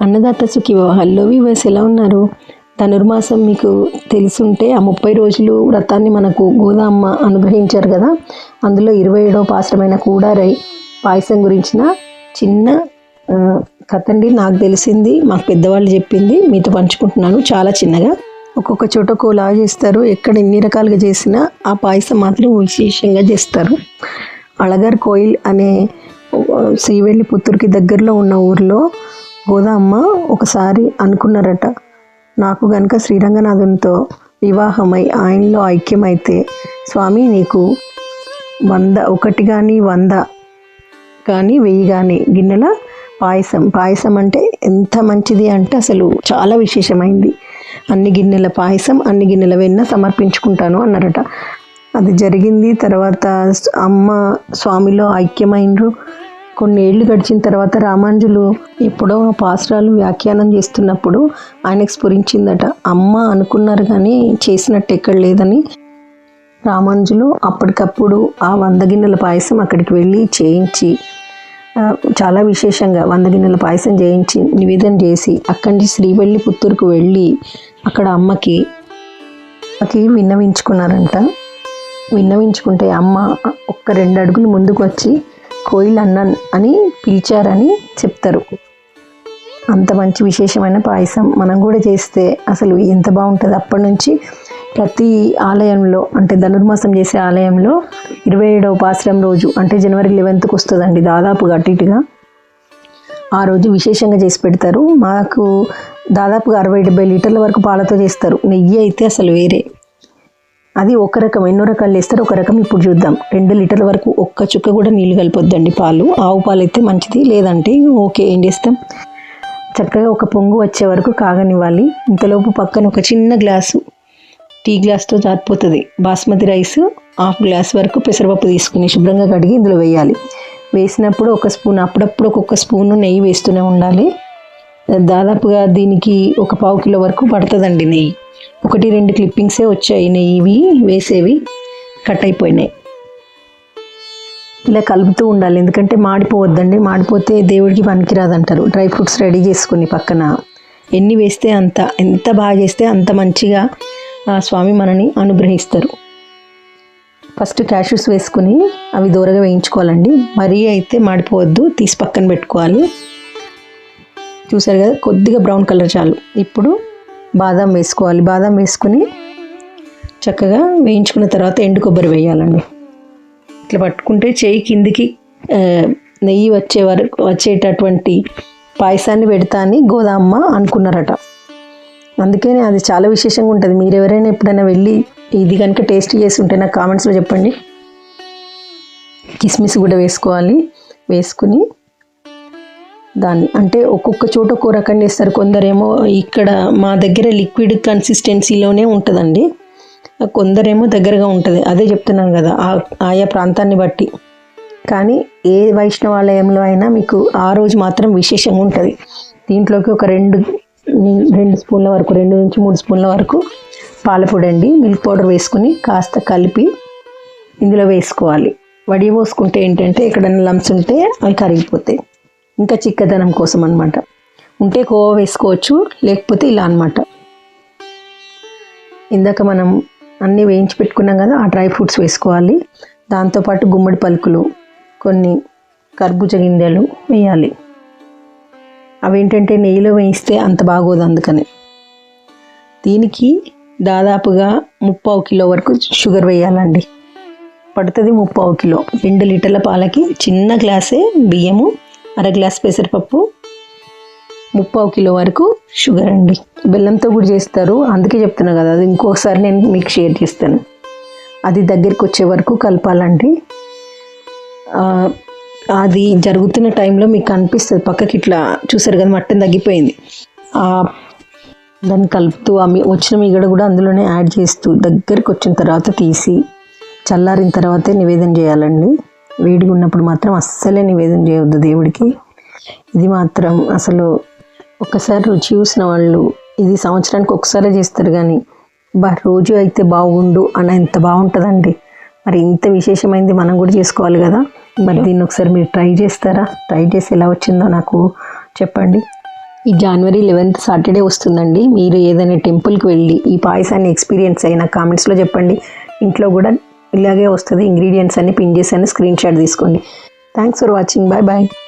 అన్నదాత సుఖీ వివాహాల్లో viewers ఎలా ఉన్నారు? ధనుర్మాసం మీకు తెలుసుంటే ఆ ముప్పై రోజులు వ్రతాన్ని మనకు గోదామ్మ అనుగ్రహించారు కదా? అందులో ఇరవై ఏడవ పాశ్రమైన కూడారై పాయసం గురించిన చిన్న కథండి. కథ అండి నాకు తెలిసింది మాకు పెద్దవాళ్ళు చెప్పింది మీతో పంచుకుంటున్నాను చాలా చిన్నగా. ఒక్కొక్క చోట ఒక్కోలా చేస్తారు ఎక్కడ ఎన్ని రకాలుగా చేసినా ఆ పాయసం మాత్రం విశేషంగా చేస్తారు. అళగర్ కోయిల్ అనే శ్రీవెల్లి పుత్తూరుకి దగ్గరలో ఉన్న ఊర్లో గోదామ్మ ఒకసారి అనుకున్నారట నాకు గనుక శ్రీరంగనాథునితో వివాహమై ఆయనలో ఐక్యమైతే స్వామి నీకు వంద ఒకటి కానీ వంద కానీ వెయ్యి కానీ గిన్నెల పాయసం. పాయసం అంటే ఎంత మంచిది అంటే అసలు చాలా విశేషమైంది. అన్ని గిన్నెల పాయసం అన్ని గిన్నెల వెన్న సమర్పించుకుంటాను అన్నారట. అది జరిగింది. తర్వాత అమ్మ స్వామిలో ఐక్యమైనరు కొన్ని ఏళ్ళు గడిచిన తర్వాత రామానుజులు ఎప్పుడో ఆ పాసురాలు వ్యాఖ్యానం చేస్తున్నప్పుడు ఆయనకు స్ఫురించిందట. అమ్మ అనుకున్నారు కానీ చేసినట్టు ఎక్కడ లేదని. రామానుజులు అప్పటికప్పుడు ఆ వంద గిన్నెల పాయసం అక్కడికి వెళ్ళి చేయించి చాలా విశేషంగా వంద గిన్నెల పాయసం చేయించి నివేదన చేసి అక్కడి నుంచి శ్రీవెల్లి పుత్తూరుకు వెళ్ళి అక్కడ అమ్మకి అమ్మకి విన్నవించుకున్నారంట. విన్నవించుకుంటే అమ్మ ఒక్క రెండు అడుగులు ముందుకు వచ్చి కోయిల్ అన్నన్ అని పిలిచారని చెప్తారు. అంత మంచి విశేషమైన పాయసం మనం కూడా చేస్తే అసలు ఎంత బాగుంటుంది? అప్పటి నుంచి ప్రతి ఆలయంలో అంటే ధనుర్మాసం చేసే ఆలయంలో ఇరవై ఏడవ పాశ్రం రోజు అంటే జనవరి లెవెన్త్కి వస్తుందండి దాదాపుగా అటు ఇటుగా. ఆ రోజు విశేషంగా చేసి పెడతారు. మాకు దాదాపుగా అరవై డెబ్బై లీటర్ల వరకు పాలతో చేస్తారు. నెయ్యి అయితే అసలు వేరే. అది ఒక రకం ఎన్నో రకాలు వేస్తారు. ఒక రకం ఇప్పుడు చూద్దాం. రెండు లీటర్ల వరకు ఒక్క చుక్క కూడా నీళ్ళు కలిపొద్దండి పాలు. ఆవు పాలు అయితే మంచిది. లేదంటే ఓకే ఏం చేస్తాం? చక్కగా ఒక పొంగు వచ్చే వరకు కాగనివ్వాలి. ఇంతలోపు పక్కన ఒక చిన్న గ్లాసు టీ గ్లాస్తో జారిపోతుంది. బాస్మతి రైస్ హాఫ్ గ్లాస్ వరకు పెసరపప్పు తీసుకుని శుభ్రంగా కడిగి ఇందులో వేయాలి. వేసినప్పుడు ఒక స్పూన్ అప్పుడప్పుడు ఒక్కొక్క స్పూను నెయ్యి వేస్తూనే ఉండాలి. దాదాపుగా దీనికి ఒక పావు కిలో వరకు పడుతుందండి నెయ్యి. ఒకటి రెండు క్లిప్పింగ్సే వచ్చాయి. ఇవి వేసేవి కట్ అయిపోయినాయి. ఇలా కలుపుతూ ఉండాలి. ఎందుకంటే మాడిపోవద్దండి. మాడిపోతే దేవుడికి పనికిరాదంటారు. డ్రై ఫ్రూట్స్ రెడీ చేసుకుని పక్కన. ఎన్ని వేస్తే అంత ఎంత బాగా చేస్తే అంత మంచిగా ఆ స్వామి మనని అనుగ్రహిస్తారు. ఫస్ట్ క్యాషూస్ వేసుకుని అవి దూరగా వేయించుకోవాలండి. మరీ అయితే మాడిపోవద్దు. తీసి పక్కన పెట్టుకోవాలి. చూసారు కదా కొద్దిగా బ్రౌన్ కలర్ చాలు. ఇప్పుడు బాదం వేసుకోవాలి. బాదం వేసుకుని చక్కగా వేయించుకున్న తర్వాత ఎండు కొబ్బరి వేయాలండి. ఇట్లా పట్టుకుంటే చేయి కిందికి నెయ్యి వచ్చే వరకు వచ్చేటటువంటి పాయసాన్ని పెడతా అని గోదామ్మ అనుకున్నారట. అందుకని అది చాలా విశేషంగా ఉంటుంది. మీరు ఎవరైనా ఎప్పుడైనా వెళ్ళి ఇది కనుక టేస్ట్ చేసి ఉంటే నాకు కామెంట్స్లో చెప్పండి. కిస్మిస్ కూడా వేసుకోవాలి. వేసుకుని దాన్ని. అంటే ఒక్కొక్క చోట ఒక్కో రకం చేస్తారు. కొందరేమో ఇక్కడ మా దగ్గర లిక్విడ్ కన్సిస్టెన్సీలోనే ఉంటుందండి. కొందరేమో దగ్గరగా ఉంటుంది. అదే చెప్తున్నాను కదా ఆ- ఆయా ప్రాంతాన్ని బట్టి. కానీ ఏ వైష్ణవాలయంలో అయినా మీకు ఆ రోజు మాత్రం విశేషంగా ఉంటుంది. దీంట్లోకి ఒక రెండు రెండు స్పూన్ల వరకు రెండు నుంచి మూడు స్పూన్ల వరకు పాలపొడి అండి. మిల్క్ పౌడర్ వేసుకుని కాస్త కలిపి ఇందులో వేసుకోవాలి. వడి పోసుకుంటే ఏంటంటే ఎక్కడైనా లంప్స్ ఉంటే అవి కరిగిపోతాయి. ఇంకా చిక్కదనం కోసం అన్నమాట. ఉంటే కోవా వేసుకోవచ్చు లేకపోతే ఇలా అన్నమాట. ఇందాక మనం అన్నీ వేయించి పెట్టుకున్నాం కదా ఆ డ్రై ఫ్రూట్స్ వేసుకోవాలి. దాంతోపాటు గుమ్మడి పలుకులు కొన్ని కర్బూజ గింజలు వేయాలి. అవి ఏంటంటే నెయ్యిలో వేయిస్తే అంత బాగోదు అందుకని. దీనికి దాదాపుగా ముప్పావు కిలో వరకు షుగర్ వేయాలండి. పడుతుంది ముప్పావు కిలో. రెండు లీటర్ల పాలకి చిన్న గ్లాసే బియ్యము అర గ్లాస్ పెసరపప్పు ముప్పావు కిలో వరకు షుగర్ అండి. బెల్లంతో కూడా చేస్తారు. అందుకే చెప్తున్నా కదా అది ఇంకోసారి నేను మీకు షేర్ చేస్తాను. అది దగ్గరికి వచ్చే వరకు కలపాలండి. అది జరుగుతున్న టైంలో మీకు అనిపిస్తుంది పక్కకి ఇట్లా చూసారు కదా మట్టం తగ్గిపోయింది. దాన్ని కలుపుతూ ఆ మీ- వచ్చిన మిగడ కూడా అందులోనే యాడ్ చేస్తూ దగ్గరికి వచ్చిన తర్వాత తీసి చల్లారిన తర్వాతే నివేదన చేయాలండి. వేడిగా ఉన్నప్పుడు మాత్రం అస్సలే నివేదన చేయవద్దు దేవుడికి. ఇది మాత్రం అసలు ఒక్కసారి రుచి చూసిన వాళ్ళు ఇది సంవత్సరానికి ఒకసారి చేస్తారు కానీ బా రోజు అయితే బాగుండు అని ఎంత బాగుంటుందండి. మరి ఇంత విశేషమైంది మనం కూడా చేసుకోవాలి కదా. మరి దీన్ని ఒకసారి మీరు ట్రై చేస్తారా? ట్రై చేసి ఎలా వచ్చిందో నాకు చెప్పండి. ఈ జనవరి లెవెన్త్ సాటర్డే వస్తుందండి. మీరు ఏదైనా టెంపుల్కి వెళ్ళి ఈ పాయసాన్ని ఎక్స్పీరియన్స్ అయినా కామెంట్స్లో చెప్పండి. ఇంట్లో కూడా ఇలాగే వస్తుంది. ఇంగ్రీడియంట్స్ అన్ని పిన్ చేశాను స్క్రీన్ షాట్ తీసుకోండి. Thanks for watching bye bye